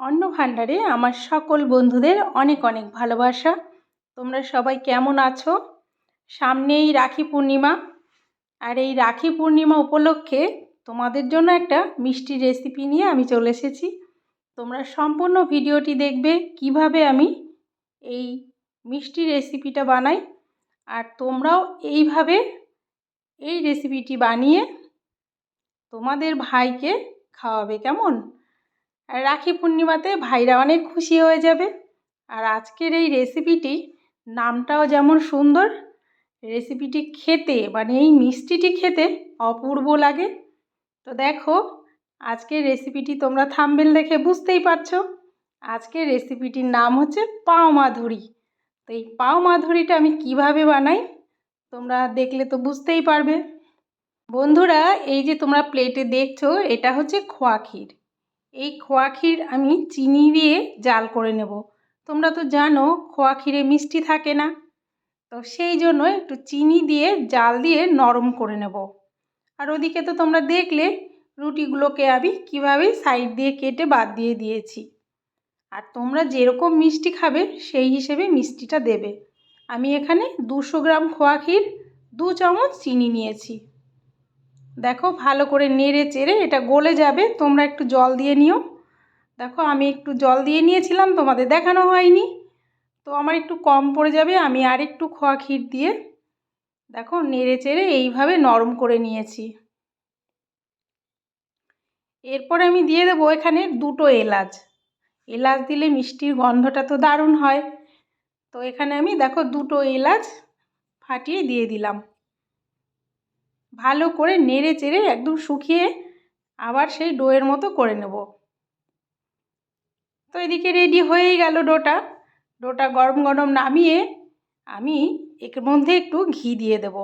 অন্ন ভাণ্ডারে আমার সকল বন্ধুদের অনেক অনেক ভালোবাসা। তোমরা সবাই কেমন আছো? সামনেই রাখি পূর্ণিমা। আর এই রাখি পূর্ণিমা উপলক্ষে তোমাদের জন্য একটা মিষ্টি রেসিপি নিয়ে আমি চলে এসেছি। তোমরা সম্পূর্ণ ভিডিওটি দেখবে কীভাবে আমি এই মিষ্টি রেসিপিটা বানাই। আর তোমরাও এইভাবে এই রেসিপিটি বানিয়ে তোমাদের ভাইকে খাওয়াবে, কেমন? রাখি পূর্ণিমাতে ভাইরা অনেক খুশি হয়ে যাবে। আর আজকের এই রেসিপিটি নামটাও যেমন সুন্দর রেসিপিটি খেতে মানে এই মিষ্টিটি খেতে অপূর্ব লাগে। তো দেখো, আজকের রেসিপিটি তোমরা থামবেল দেখে বুঝতেই পারছ। আজকের রেসিপিটির নাম হচ্ছে পাও মাধুরী। তো এই পাও মাধুরীটা আমি কীভাবে বানাই, তোমরা দেখলে তো বুঝতেই পারবে। বন্ধুরা, এই যে তোমরা প্লেটে দেখছ, এটা হচ্ছে খোয়া ক্ষীর। এই খোয়া ক্ষীর আমি চিনি দিয়ে জাল করে নেব। তোমরা তো জানো খোয়া ক্ষীরে মিষ্টি থাকে না। তো সেই জন্য একটু চিনি দিয়ে জাল দিয়ে নরম করে নেব। আর ওদিকে তো তোমরা দেখলে রুটিগুলোকে আমি কীভাবে সাইড দিয়ে কেটে বাদ দিয়ে দিয়েছি। আর তোমরা যেরকম মিষ্টি খাবে সেই হিসেবে মিষ্টিটা দেবে। আমি এখানে দুশো গ্রাম খোয়া ক্ষীর, দু চামচ চিনি নিয়েছি। দেখো, ভালো করে নেড়ে চেড়ে এটা গলে যাবে। তোমরা একটু জল দিয়ে নিও। দেখো, আমি একটু জল দিয়ে নিয়েছিলাম, তোমাদের দেখানো হয়নি। তো আমার একটু কম পড়ে যাবে, আমি আর একটু খোয়া ক্ষীর দিয়ে, দেখো, নেড়ে চেড়ে এইভাবে নরম করে নিয়েছি। এরপর আমি দিয়ে দেবো এখানে দুটো এলাচ। এলাচ দিলে মিষ্টির গন্ধটা তো দারুণ হয়। তো এখানে আমি, দেখো, দুটো এলাচ ফাটিয়ে দিয়ে দিলাম। ভালো করে নেড়ে চেড়ে একদম শুকিয়ে আবার সেই ডোয়ের মতো করে নেব। তো এদিকে রেডি হয়েই গেল ডোটা। ডোটা গরম গরম নামিয়ে আমি এর মধ্যে একটু ঘি দিয়ে দেব।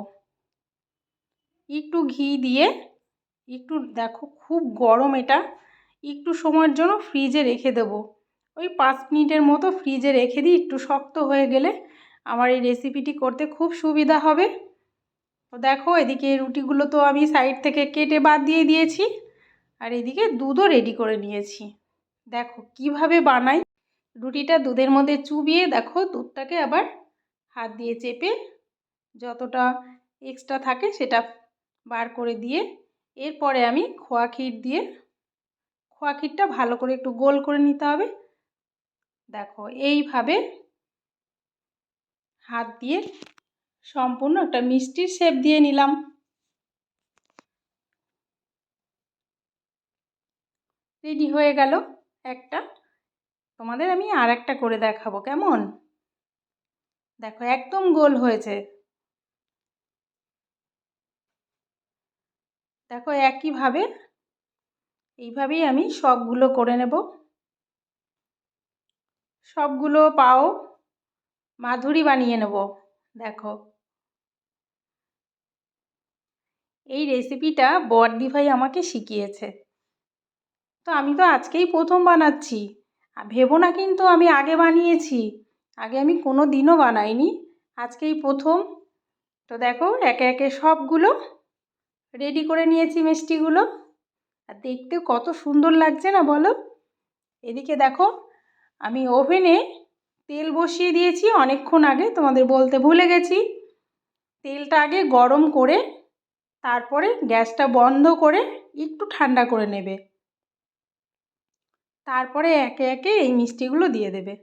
একটু ঘি দিয়ে একটু দেখো খুব গরম এটা। একটু সময়ের জন্য ফ্রিজে রেখে দেব। ওই পাঁচ মিনিটের মতো ফ্রিজে রেখে দিই, একটু শক্ত হয়ে গেলে আমার এই রেসিপিটি করতে খুব সুবিধা হবে। তো দেখো, এদিকে রুটিগুলো তো আমি সাইড থেকে কেটে বাদ দিয়ে দিয়েছি, আর এদিকে দুধও রেডি করে নিয়েছি। দেখো, কীভাবে বানাই? রুটিটা দুধের মধ্যে চুবিয়ে দেখো, দুধটাকে আবার হাত দিয়ে চেপে যতটা এক্সট্রা থাকে সেটা বার করে দিয়ে, এরপরে আমি খোয়া ক্ষীর দিয়ে, খোয়া ক্ষীরটা ভালো করে একটু গোল করে নিতে হবে। দেখো, এইভাবে হাত দিয়ে সম্পূর্ণ একটা মিষ্টির শেপ দিয়ে নিলাম। রেডি হয়ে গেল একটা। তোমাদের আমি আর একটা করে দেখাবো, কেমন? দেখো, একদম গোল হয়েছে। দেখো, একইভাবে, এইভাবেই আমি সবগুলো করে নেব। সবগুলো পাও মাধুরী বানিয়ে নেব, দেখো। এই রেসিপিটা বর্দি ভাই আমাকে শিখিয়েছে। তো আমি তো আজকেই প্রথম বানাচ্ছি। ভেবো না কিন্তু আমি আগে বানিয়েছি। আগে আমি কোনো দিনও বানাইনি। আজকেই প্রথম। তো দেখো, একে একে সবগুলো রেডি করে নিয়েছি মিষ্টিগুলো। আর দেখতে কত সুন্দর লাগছে না বলো? এদিকে দেখো, আমি ওভেনে তেল বসিয়ে দিয়েছি অনেকক্ষণ আগে। তোমাদের বলতে ভুলে গেছি। তেলটা আগে গরম করে তারপরে গ্যাসটা বন্ধ করে একটু ঠান্ডা করে নেবে। তারপরে একে একে এই মিষ্টিগুলো দিয়ে দেবে।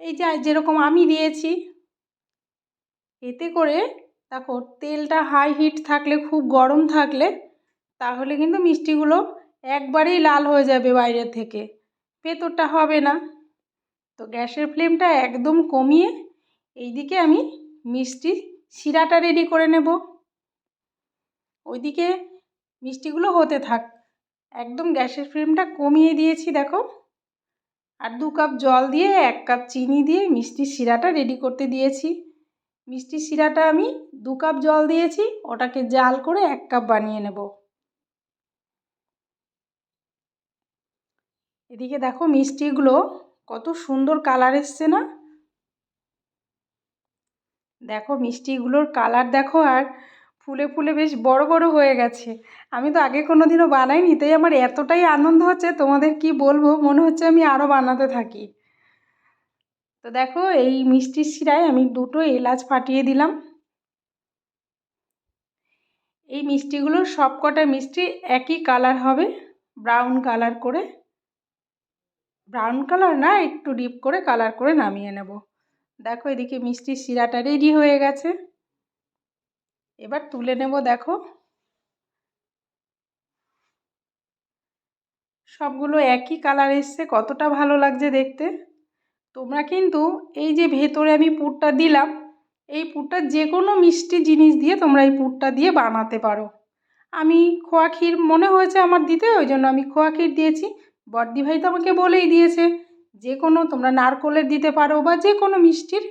এই যে যেরকম আমি দিয়েছি, এতে করে দেখো তেলটা হাই হিট থাকলে, খুব গরম থাকলে, তাহলে কিন্তু মিষ্টিগুলো একবারেই লাল হয়ে যাবে বাইরের থেকে। ভেতরটা হবে না। তো গ্যাসের ফ্লেমটা একদম কমিয়ে এইদিকে আমি মিষ্টি শিরাটা রেডি করে নেব। ওইদিকে মিষ্টিগুলো হতে থাক। একদম গ্যাসের ফ্লেমটা কমিয়ে দিয়েছি, দেখো। আর দু কাপ জল দিয়ে, এক কাপ চিনি দিয়ে মিষ্টির শিরাটা রেডি করতে দিয়েছি। মিষ্টির শিরাটা আমি দু কাপ জল দিয়েছি, ওটাকে জাল করে এক কাপ বানিয়ে নেব। এদিকে দেখো মিষ্টিগুলো কত সুন্দর কালার এসছে না? দেখো মিষ্টিগুলোর কালার দেখো, আর ফুলে ফুলে বেশ বড় বড় হয়ে গেছে। আমি তো আগে কোনো দিনও বানাইনি, তাই আমার এতটাই আনন্দ হচ্ছে, তোমাদের কি বলব? মনে হচ্ছে আমি আরও বানাতে থাকি। তো দেখো, এই মিষ্টির শিরায় আমি দুটো এলাচ ফাটিয়ে দিলাম। এই মিষ্টিগুলোর সব কটা মিষ্টি একই কালার হবে, ব্রাউন কালার করে। ব্রাউন কালার না, একটু ডিপ করে কালার করে নামিয়ে নেব। দেখো, এদিকে মিষ্টির শিরাটা রেডি হয়ে গেছে। এবার তুলে নেব, দেখো। সবগুলো একই কালার এসছে, কতটা ভালো লাগছে দেখতে। তোমরা কিন্তু এই যে ভেতরে আমি পুরটা দিলাম, এই পুরটা যে কোনো মিষ্টি জিনিস দিয়ে তোমরা এই পুরটা দিয়ে বানাতে পারো। আমি খোয়া ক্ষীর মনে হয়েছে আমার দিতে, ওই জন্য আমি খোয়া ক্ষীর দিয়েছি। বর্দি ভাই তো আমাকে বলেই দিয়েছে যে কোনো তোমরা নারকলের দিতে পারো বা যে কোনো মিষ্টির।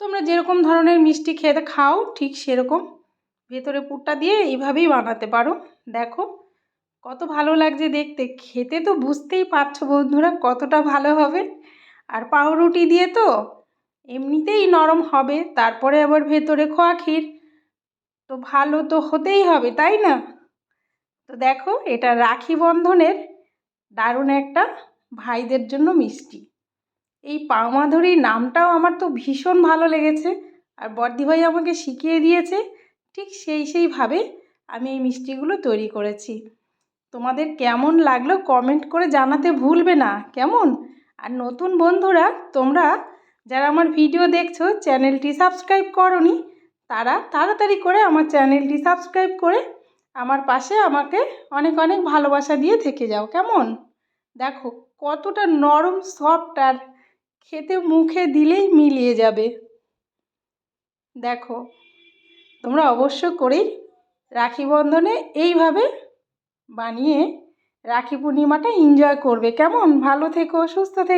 তোমরা যেরকম ধরনের মিষ্টি খেতে খাও, ঠিক সেরকম ভেতরে পুরটা দিয়ে এইভাবেই বানাতে পারো। দেখো, কত ভালো লাগছে দেখতে। খেতে তো বুঝতেই পারছ বন্ধুরা কতটা ভালো হবে। আর পাউরুটি দিয়ে তো এমনিতেই নরম হবে, তারপরে আবার ভেতরে খোয়া ক্ষীর। তো ভালো তো হতেই হবে, তাই না? তো দেখো, এটা রাখি বন্ধনের দারুণ একটা ভাইদের জন্য মিষ্টি। এই পাওমাধুরী নামটাও আমার তো ভীষণ ভালো লেগেছে। আর বর্দিভাই আমাকে শিখিয়ে দিয়েছে ঠিক সেই সেইভাবে আমি এই মিষ্টিগুলো তৈরি করেছি। তোমাদের কেমন লাগল কমেন্ট করে জানাতে ভুলবে না, কেমন? আর নতুন বন্ধুরা, তোমরা যারা আমার ভিডিও দেখছ, চ্যানেলটি সাবস্ক্রাইব করনি, তারা তাড়াতাড়ি করে আমার চ্যানেলটি সাবস্ক্রাইব করে আমার পাশে আমাকে অনেক অনেক ভালোবাসা দিয়ে থেকে যাও, কেমন? দেখো কতটা নরম সফট আর খেতে মুখে দিলেই মিলিয়ে যাবে। দেখো, তোমরা অবশ্য করেই রাখি বন্ধনে এইভাবে বানিয়ে রাখি পূর্ণিমাটা এনজয় করবে। কেমন? ভালো থেকো, সুস্থ থেকো।